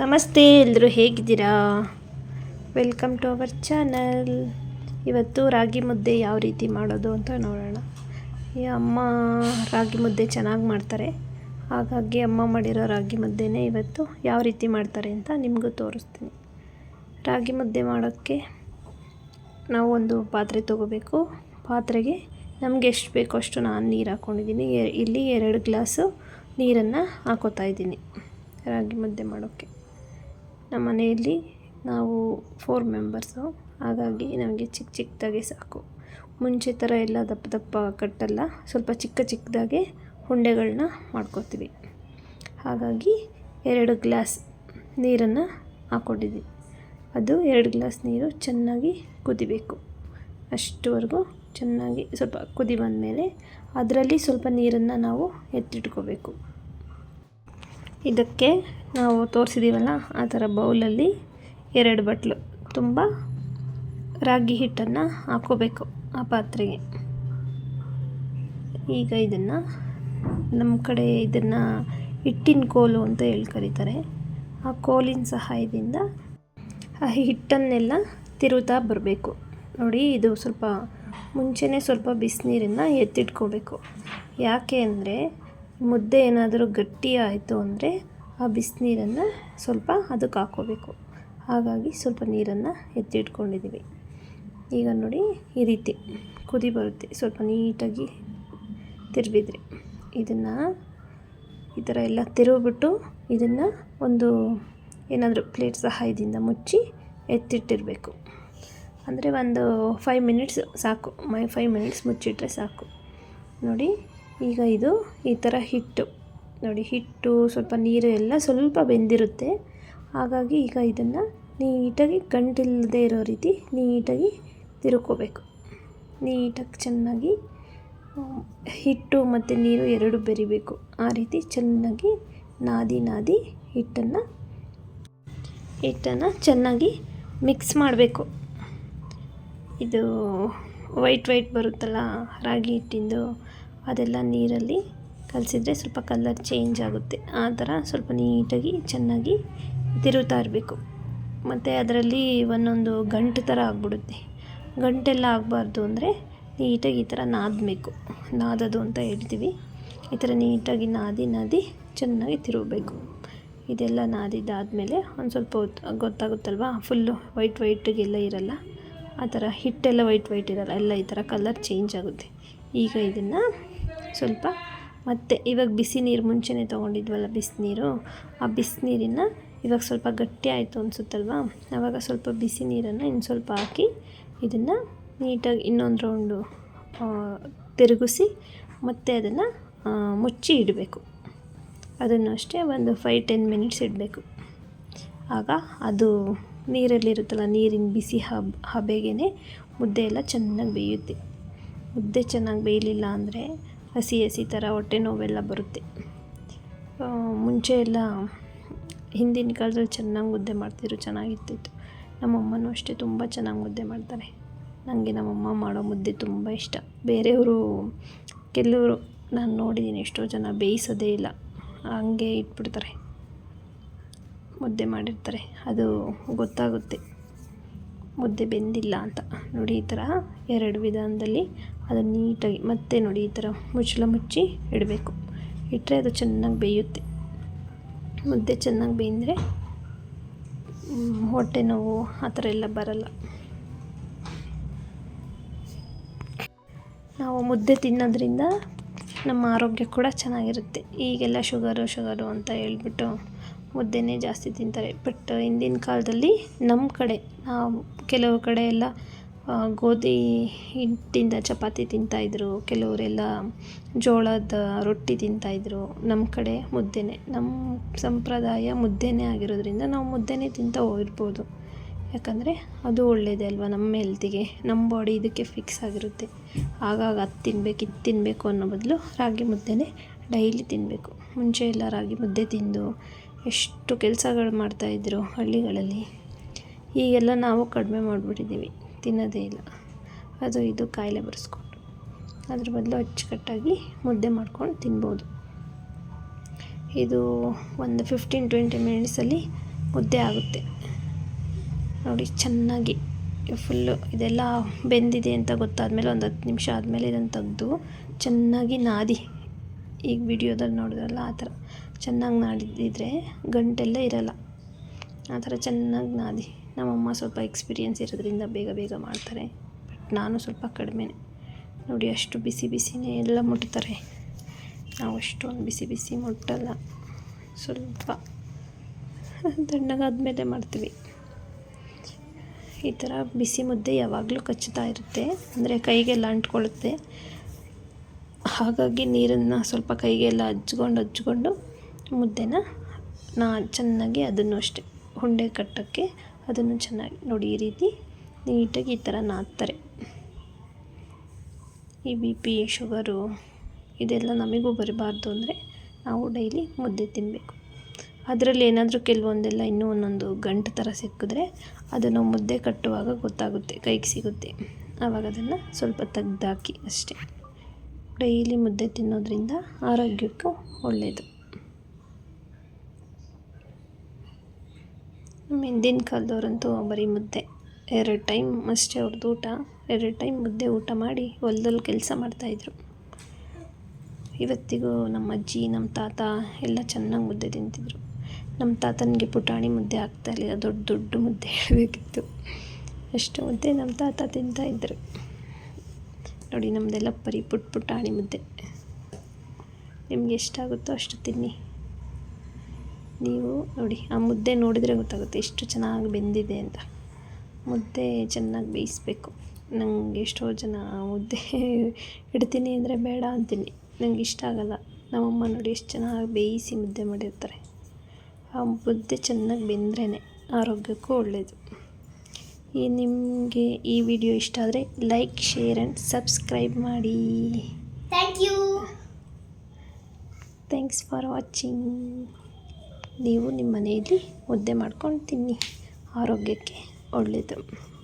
ನಮಸ್ತೆ ಎಲ್ಲರೂ ಹೇಗಿದ್ದೀರಾ? ವೆಲ್ಕಮ್ ಟು ಅವರ್ ಚಾನಲ್ ಇವತ್ತು ರಾಗಿ ಮುದ್ದೆ ಯಾವ ರೀತಿ ಮಾಡೋದು ಅಂತ ನೋಡೋಣ. ಈ ಅಮ್ಮ ರಾಗಿ ಮುದ್ದೆ ಚೆನ್ನಾಗಿ ಮಾಡ್ತಾರೆ. ಹಾಗಾಗಿ ಅಮ್ಮ ಮಾಡಿರೋ ರಾಗಿ ಮುದ್ದೆನೇ ಇವತ್ತು ಯಾವ ರೀತಿ ಮಾಡ್ತಾರೆ ಅಂತ ನಿಮಗೂ ತೋರಿಸ್ತೀನಿ. ರಾಗಿ ಮುದ್ದೆ ಮಾಡೋಕ್ಕೆ ನಾವು ಒಂದು ಪಾತ್ರೆ ತೊಗೋಬೇಕು. ಪಾತ್ರೆಗೆ ನಮಗೆ ಎಷ್ಟು ಬೇಕೋ ಅಷ್ಟು ನಾನು ನೀರು ಹಾಕ್ಕೊಂಡಿದ್ದೀನಿ ಇಲ್ಲಿ ಎರಡು ಗ್ಲಾಸು ನೀರನ್ನು ಹಾಕೋತಾ ಇದ್ದೀನಿ ರಾಗಿ ಮುದ್ದೆ ಮಾಡೋಕ್ಕೆ. ನಮ್ಮ ಮನೆಯಲ್ಲಿ ನಾವು ಫೋರ್ ಮೆಂಬರ್ಸು ಹಾಗಾಗಿ ನಮಗೆ ಚಿಕ್ಕ ಚಿಕ್ಕದಾಗೆ ಸಾಕು. ಮುಂಚೆ ಥರ ಎಲ್ಲ ದಪ್ಪ ದಪ್ಪ ಕಟ್ಟಲ್ಲ. ಸ್ವಲ್ಪ ಚಿಕ್ಕ ಚಿಕ್ಕದಾಗೆ ಉಂಡೆಗಳನ್ನ ಮಾಡ್ಕೋತೀವಿ. ಹಾಗಾಗಿ ಎರಡು ಗ್ಲಾಸ್ ನೀರನ್ನು ಹಾಕ್ಕೊಂಡಿದ್ವಿ ಅದು ಎರಡು ಗ್ಲಾಸ್ ನೀರು ಚೆನ್ನಾಗಿ ಕುದಿಬೇಕು. ಅಷ್ಟುವರೆಗೂ ಚೆನ್ನಾಗಿ ಸ್ವಲ್ಪ ಕುದಿ ಬಂದಮೇಲೆ ಅದರಲ್ಲಿ ಸ್ವಲ್ಪ ನೀರನ್ನು ನಾವು ಎತ್ತಿಟ್ಕೋಬೇಕು. ಇದಕ್ಕೆ ನಾವು ತೋರಿಸಿದ್ದೀವಲ್ಲ ಆ ಥರ ಬೌಲಲ್ಲಿ ಎರಡು ಬಟ್ಲು. ತುಂಬ ರಾಗಿ ಹಿಟ್ಟನ್ನು ಹಾಕೋಬೇಕು ಆ ಪಾತ್ರೆಗೆ. ಈಗ ಇದನ್ನು ನಮ್ಮ ಕಡೆ ಇದನ್ನು ಹಿಟ್ಟಿನ ಕೋಲು ಅಂತ ಹೇಳಿ ಕರೀತಾರೆ. ಆ ಕೋಲಿನ ಸಹಾಯದಿಂದ ಆ ಹಿಟ್ಟನ್ನೆಲ್ಲ ತಿರುತಾ ಬರಬೇಕು. ನೋಡಿ, ಇದು ಸ್ವಲ್ಪ ಮುಂಚೆನೇ ಸ್ವಲ್ಪ ಬಿಸಿನೀರನ್ನು ಎತ್ತಿಟ್ಕೋಬೇಕು. ಯಾಕೆ ಅಂದರೆ ಮುದ್ದೆ ಏನಾದರೂ ಗಟ್ಟಿ ಆಯಿತು ಅಂದರೆ ಆ ಬಿಸಿನೀರನ್ನು ಸ್ವಲ್ಪ ಅದಕ್ಕೆ ಹಾಕ್ಕೋಬೇಕು. ಹಾಗಾಗಿ ಸ್ವಲ್ಪ ನೀರನ್ನು ಎತ್ತಿಟ್ಕೊಂಡಿದ್ದೀವಿ. ಈಗ ನೋಡಿ ಈ ರೀತಿ ಕುದಿ ಬರುತ್ತೆ. ಸ್ವಲ್ಪ ನೀಟಾಗಿ ತಿರುವಿದ್ರೆ. ಇದನ್ನು ಈ ಥರ ಎಲ್ಲ ತಿರುವಿಬಿಟ್ಟು ಇದನ್ನು ಒಂದು ಏನಾದರೂ ಪ್ಲೇಟ್ ಸಹಾಯದಿಂದ ಮುಚ್ಚಿ ಎತ್ತಿಟ್ಟಿರಬೇಕು. ಅಂದರೆ ಒಂದು ಫೈವ್ ಮಿನಿಟ್ಸ್ ಸಾಕು. ಮೈ ಫೈವ್ ಮಿನಿಟ್ಸ್ ಮುಚ್ಚಿಟ್ರೆ ಸಾಕು. ನೋಡಿ ಈಗ ಇದು ಈ ಥರ ಹಿಟ್ಟು. ನೋಡಿ, ಹಿಟ್ಟು, ಸ್ವಲ್ಪ ನೀರು ಎಲ್ಲ ಸ್ವಲ್ಪ ಬೆಂದಿರುತ್ತೆ. ಹಾಗಾಗಿ ಈಗ ಇದನ್ನು ನೀಟಾಗಿ ಗಂಟಿಲ್ಲದೆ ಇರೋ ರೀತಿ ನೀಟಾಗಿ ತಿರುಕೋಬೇಕು ನೀಟಾಗಿ ಚೆನ್ನಾಗಿ ಹಿಟ್ಟು ಮತ್ತು ನೀರು ಎರಡು ಬೆರಿಬೇಕು. ಆ ರೀತಿ ಚೆನ್ನಾಗಿ ನಾದಿ ನಾದಿ ಹಿಟ್ಟನ್ನು ಹಿಟ್ಟನ್ನು ಚೆನ್ನಾಗಿ ಮಿಕ್ಸ್ ಮಾಡಬೇಕು. ಇದು ವೈಟ್ ವೈಟ್ ಬರುತ್ತಲ್ಲ, ರಾಗಿ ಹಿಟ್ಟಿಂದು. ಅದೆಲ್ಲ ನೀರಲ್ಲಿ ಕಲಸಿದ್ರೆ ಸ್ವಲ್ಪ ಕಲರ್ ಚೇಂಜ್ ಆಗುತ್ತೆ. ಆ ಥರ ಸ್ವಲ್ಪ ನೀಟಾಗಿ ಚೆನ್ನಾಗಿ ತಿರುಗ್ತಾ ಇರಬೇಕು. ಮತ್ತು ಅದರಲ್ಲಿ ಒಂದೊಂದು ಗಂಟು ಥರ ಆಗ್ಬಿಡುತ್ತೆ. ಗಂಟೆಲ್ಲ ಆಗಬಾರ್ದು ಅಂದರೆ ನೀಟಾಗಿ ಈ ಥರ ನಾದಬೇಕು. ನಾದೋದು ಅಂತ ಹೇಳ್ತೀವಿ. ಈ ಥರ ನೀಟಾಗಿ ನಾದಿ ನಾದಿ ಚೆನ್ನಾಗಿ ತಿರುಗಬೇಕು. ಇದೆಲ್ಲ ನಾದಿದ್ದಾದಮೇಲೆ ಒಂದು ಸ್ವಲ್ಪ ಹೊತ್ತು, ಗೊತ್ತಾಗುತ್ತಲ್ವಾ? ಫುಲ್ಲು ವೈಟ್ ವೈಟಿಗೆಲ್ಲ ಇರಲ್ಲ. ಆ ಥರ ಹಿಟ್ಟೆಲ್ಲ ವೈಟ್ ವೈಟ್ ಇರಲ್ಲ. ಎಲ್ಲ ಈ ಥರ ಕಲರ್ ಚೇಂಜ್ ಆಗುತ್ತೆ. ಈಗ ಇದನ್ನು ಸ್ವಲ್ಪ. ಮತ್ತೆ ಇವಾಗ ಬಿಸಿ ನೀರು ಮುಂಚೆನೇ ತೊಗೊಂಡಿದ್ವಲ್ಲ ಬಿಸಿನೀರು ಆ ಬಿಸಿನೀರಿನ ಇವಾಗ ಸ್ವಲ್ಪ ಗಟ್ಟಿ ಆಯಿತು ಅನಿಸುತ್ತಲ್ವಾ? ಆವಾಗ ಸ್ವಲ್ಪ ಬಿಸಿ ನೀರನ್ನು ಇನ್ನು ಸ್ವಲ್ಪ ಹಾಕಿ ಇದನ್ನು ನೀಟಾಗಿ ಇನ್ನೊಂದು ರೌಂಡು ತಿರುಗಿಸಿ ಮತ್ತೆ ಅದನ್ನು ಮುಚ್ಚಿ ಇಡಬೇಕು. ಅದನ್ನು ಅಷ್ಟೇ ಒಂದು ಫೈವ್ ಟೆನ್ ಮಿನಿಟ್ಸ್ ಇಡಬೇಕು. ಆಗ ಅದು ನೀರಲ್ಲಿರುತ್ತಲ್ಲ ನೀರಿನ ಬಿಸಿ ಹಬ್ ಹಬೆಗೆ ಮುದ್ದೆ ಎಲ್ಲ ಚೆನ್ನಾಗಿ ಬೇಯುತ್ತೆ. ಮುದ್ದೆ ಚೆನ್ನಾಗಿ ಬೇಯಲಿಲ್ಲ ಅಂದರೆ ಹಸಿ ಹಸಿ ಥರ ಹೊಟ್ಟೆ ನೋವೆಲ್ಲ ಬರುತ್ತೆ. ಮುಂಚೆ ಎಲ್ಲ ಹಿಂದಿನ ಕಾಲದಲ್ಲಿ ಚೆನ್ನಾಗಿ ಮುದ್ದೆ ಮಾಡ್ತಿದ್ರು, ಚೆನ್ನಾಗಿರ್ತಿತ್ತು. ನಮ್ಮಮ್ಮನೂ ಅಷ್ಟೇ ತುಂಬ ಚೆನ್ನಾಗಿ ಮುದ್ದೆ ಮಾಡ್ತಾರೆ. ನನಗೆ ನಮ್ಮಮ್ಮ ಮಾಡೋ ಮುದ್ದೆ ತುಂಬ ಇಷ್ಟ. ಬೇರೆಯವರು, ಕೆಲವರು ನಾನು ನೋಡಿದ್ದೀನಿ ಎಷ್ಟೋ ಜನ ಬೇಯಿಸೋದೇ ಇಲ್ಲ. ಹಂಗೆ ಇಟ್ಬಿಡ್ತಾರೆ. ಮುದ್ದೆ ಮಾಡಿರ್ತಾರೆ. ಅದು ಗೊತ್ತಾಗುತ್ತೆ. ಮುದ್ದೆ ಬೆಂದಿಲ್ಲ ಅಂತ. ನೋಡಿ ಈ ಥರ ಎರಡು ವಿಧಾನದಲ್ಲಿ ಅದನ್ನು ನೀಟಾಗಿ ಮತ್ತೆ ನೋಡಿ ಈ ಥರ ಮುಚ್ಚಳ ಮುಚ್ಚಿ ಇಡಬೇಕು. ಇಟ್ಟರೆ ಅದು ಚೆನ್ನಾಗಿ ಬೇಯುತ್ತೆ. ಮುದ್ದೆ ಚೆನ್ನಾಗಿ ಬೇಯಿದ್ರೆ ಹೊಟ್ಟೆ ನೋವು ಆ ಥರ ಎಲ್ಲ ಬರಲ್ಲ. ನಾವು ಮುದ್ದೆ ತಿನ್ನೋದ್ರಿಂದ ನಮ್ಮ ಆರೋಗ್ಯ ಕೂಡ ಚೆನ್ನಾಗಿರುತ್ತೆ. ಈಗೆಲ್ಲ ಶುಗರು ಶುಗರು ಅಂತ ಹೇಳ್ಬಿಟ್ಟು ಮುದ್ದೆನೇ ಜಾಸ್ತಿ ತಿಂತಾರೆ. ಬಟ್, ಹಿಂದಿನ ಕಾಲದಲ್ಲಿ ನಮ್ಮ ಕಡೆ, ನಾವು ಕೆಲವು ಕಡೆ ಎಲ್ಲ ಗೋಧಿ ಹಿಟ್ಟಿಂದ ಚಪಾತಿ ತಿಂತಾಯಿದ್ರು ಕೆಲವರೆಲ್ಲ ಜೋಳದ ರೊಟ್ಟಿ ತಿಂತಾಯಿದ್ರು ನಮ್ಮ ಕಡೆ ಮುದ್ದೆನೇ. ನಮ್ಮ ಸಂಪ್ರದಾಯ ಮುದ್ದೆನೇ ಆಗಿರೋದ್ರಿಂದ ನಾವು ಮುದ್ದೆನೇ ತಿಂತಾ ಹೋಗಿರ್ಬೋದು. ಯಾಕಂದರೆ ಅದು ಒಳ್ಳೆಯದೇ ಅಲ್ವಾ ನಮ್ಮ ಹೆಲ್ತಿಗೆ ನಮ್ಮ ಬಾಡಿ ಇದಕ್ಕೆ ಫಿಕ್ಸ್ ಆಗಿರುತ್ತೆ. ಆಗಾಗ ಅದು ತಿನ್ನಬೇಕು ಇದು ತಿನ್ನಬೇಕು ಅನ್ನೋ ಬದಲು ರಾಗಿ ಮುದ್ದೆನೇ ಡೈಲಿ ತಿನ್ನಬೇಕು ಮುಂಚೆ ಎಲ್ಲ ರಾಗಿ ಮುದ್ದೆ ತಿಂದು ಎಷ್ಟು ಕೆಲಸಗಳು ಮಾಡ್ತಾಯಿದ್ರು ಹಳ್ಳಿಗಳಲ್ಲಿ. ಈಗೆಲ್ಲ ನಾವು ಕಡಿಮೆ ಮಾಡಿಬಿಟ್ಟಿದ್ದೀವಿ. ತಿನ್ನೋದೇ ಇಲ್ಲ. ಅದು ಇದು ಕಾಯಿಲೆ ಬರೆಸ್ಕೊಂಡು. ಅದ್ರ ಬದಲು ಅಚ್ಚುಕಟ್ಟಾಗಿ ಮುದ್ದೆ ಮಾಡ್ಕೊಂಡು ತಿನ್ಬೋದು. ಇದು ಒಂದು ಫಿಫ್ಟೀನ್ ಟ್ವೆಂಟಿ ಮಿನಿಟ್ಸಲ್ಲಿ ಮುದ್ದೆ ಆಗುತ್ತೆ. ನೋಡಿ, ಚೆನ್ನಾಗಿ ಫುಲ್ಲು ಇದೆಲ್ಲ ಬೆಂದಿದೆ ಅಂತ ಗೊತ್ತಾದಮೇಲೆ ಒಂದು ಹತ್ತು ನಿಮಿಷ ಆದಮೇಲೆ ಇದನ್ನು ತೆಗೆದು ಚೆನ್ನಾಗಿ ನಾದಿ. ಈಗ ವಿಡಿಯೋದಲ್ಲಿ ನೋಡಿದ್ರಲ್ಲ, ಆ ಥರ. ಚೆನ್ನಾಗಿ ನಾದಿದ್ರೆ ಗಂಟೆಲ್ಲ ಇರಲ್ಲ. ಆ ಥರ ಚೆನ್ನಾಗಿ ನಾದಿ. ನಮ್ಮಮ್ಮ ಸ್ವಲ್ಪ ಎಕ್ಸ್ಪೀರಿಯೆನ್ಸ್ ಇರೋದ್ರಿಂದ ಬೇಗ ಬೇಗ ಮಾಡ್ತಾರೆ. ಬಟ್ ನಾನು ಸ್ವಲ್ಪ ಕಡಿಮೆ ನೋಡಿ ಅಷ್ಟು ಬಿಸಿ ಬಿಸಿನೇ ಎಲ್ಲ ಮುಟ್ತಾರೆ. ನಾವು ಅಷ್ಟೊಂದು ಬಿಸಿ ಬಿಸಿ ಮುಟ್ಟಲ್ಲ. ಸ್ವಲ್ಪ ತಣ್ಣಗಾದ್ಮೇಲೆ ಮಾಡ್ತೀವಿ. ಈ ಥರ ಬಿಸಿ ಮುದ್ದೆ ಯಾವಾಗಲೂ ಕಚ್ಚುತ್ತಾ ಇರುತ್ತೆ. ಅಂದರೆ ಕೈಗೆಲ್ಲ ಅಂಟ್ಕೊಳ್ಳುತ್ತೆ. ಹಾಗಾಗಿ ನೀರನ್ನು ಸ್ವಲ್ಪ ಕೈಗೆಲ್ಲ ಹಚ್ಕೊಂಡು ಹಚ್ಕೊಂಡು ಮುದ್ದೆನ ನಾ ಚೆನ್ನಾಗಿ ಅದನ್ನು ಅಷ್ಟೇ ಉಂಡೆ ಕಟ್ಟೋಕ್ಕೆ ಅದನ್ನು ಚೆನ್ನಾಗಿ ನೋಡಿ ಈ ರೀತಿ ನೀಟಾಗಿ ಈ ಥರ ನಾದ್ತಾರೆ. ಈ ಬಿ ಪಿ ಶುಗರು ಇದೆಲ್ಲ ನಮಗೂ ಬರಬಾರ್ದು ಅಂದರೆ ನಾವು ಡೈಲಿ ಮುದ್ದೆ ತಿನ್ನಬೇಕು ಅದರಲ್ಲಿ ಏನಾದರೂ ಕೆಲವೊಂದೆಲ್ಲ ಇನ್ನೂ ಒಂದೊಂದು ಗಂಟು ಥರ ಸಿಕ್ಕಿದ್ರೆ ಅದನ್ನು ಮುದ್ದೆ ಕಟ್ಟುವಾಗ ಗೊತ್ತಾಗುತ್ತೆ, ಕೈಗೆ ಸಿಗುತ್ತೆ. ಆವಾಗ ಅದನ್ನು ಸ್ವಲ್ಪ ತೆಗ್ದಾಕಿ ಅಷ್ಟೇ. ಡೈಲಿ ಮುದ್ದೆ ತಿನ್ನೋದ್ರಿಂದ ಆರೋಗ್ಯಕ್ಕೂ ಒಳ್ಳೆಯದು ನಮ್ಮ ಹಿಂದಿನ ಕಾಲದವ್ರಂತೂ ಬರೀ ಮುದ್ದೆ. ಎರಡು ಟೈಮ್ ಅಷ್ಟೇ ಅವ್ರದ್ದು ಊಟ. ಎರಡು ಟೈಮ್ ಮುದ್ದೆ ಊಟ ಮಾಡಿ ಹೊಲದಲ್ಲಿ ಕೆಲಸ ಮಾಡ್ತಾಯಿದ್ರು ಇವತ್ತಿಗೂ ನಮ್ಮ ಅಜ್ಜಿ, ನಮ್ಮ ತಾತ ಎಲ್ಲ ಚೆನ್ನಾಗಿ ಮುದ್ದೆ ತಿಂತಿದ್ರು. ನಮ್ಮ ತಾತನಿಗೆ ಪುಟಾಣಿ ಮುದ್ದೆ ಆಗ್ತಾಯಿರಲಿಲ್ಲ ದೊಡ್ಡ ದೊಡ್ಡ ಮುದ್ದೆ ಹೇಳಬೇಕಿತ್ತು. ಅಷ್ಟು ಮುದ್ದೆ ನಮ್ಮ ತಾತ ತಿಂತಾಯಿದ್ರು ನೋಡಿ ನಮ್ಮದೆಲ್ಲ ಪರಿ ಪುಟ್ ಪುಟಾಣಿ ಮುದ್ದೆ. ನಿಮ್ಗೆ ಎಷ್ಟಾಗುತ್ತೋ ಅಷ್ಟು ತಿನ್ನಿ. ನೀವು ನೋಡಿ ಆ ಮುದ್ದೆ ನೋಡಿದರೆ ಗೊತ್ತಾಗುತ್ತೆ ಎಷ್ಟು ಚೆನ್ನಾಗಿ ಬೆಂದಿದೆ ಅಂತ. ಮುದ್ದೆ ಚೆನ್ನಾಗಿ ಬೇಯಿಸ್ಬೇಕು. ನನಗೆ ಎಷ್ಟೋ ಜನ ಮುದ್ದೆ ಇಡ್ತೀನಿ ಅಂದರೆ ಬೇಡ ಅಂತೀನಿ. ನಂಗೆ ಇಷ್ಟ ಆಗಲ್ಲ. ನಮ್ಮಮ್ಮ ನೋಡಿ ಎಷ್ಟು ಚೆನ್ನಾಗಿ ಬೇಯಿಸಿ ಮುದ್ದೆ ಮಾಡಿರ್ತಾರೆ. ಆ ಮುದ್ದೆ ಚೆನ್ನಾಗಿ ಬೆಂದ್ರೇ ಆರೋಗ್ಯಕ್ಕೂ ಒಳ್ಳೆಯದು ಈ ನಿಮಗೆ ಈ ವಿಡಿಯೋ ಇಷ್ಟ ಆದರೆ ಲೈಕ್ ಶೇರ್ ಆ್ಯಂಡ್ ಸಬ್ಸ್ಕ್ರೈಬ್ ಮಾಡಿ. Thank you thanks for watching ನೀವು ನಿಮ್ಮ ಮನೆಯಲ್ಲಿ ಮುದ್ದೆ ಮಾಡ್ಕೊಂಡು ತಿನ್ನಿ. ಆರೋಗ್ಯಕ್ಕೆ ಒಳ್ಳೆಯದು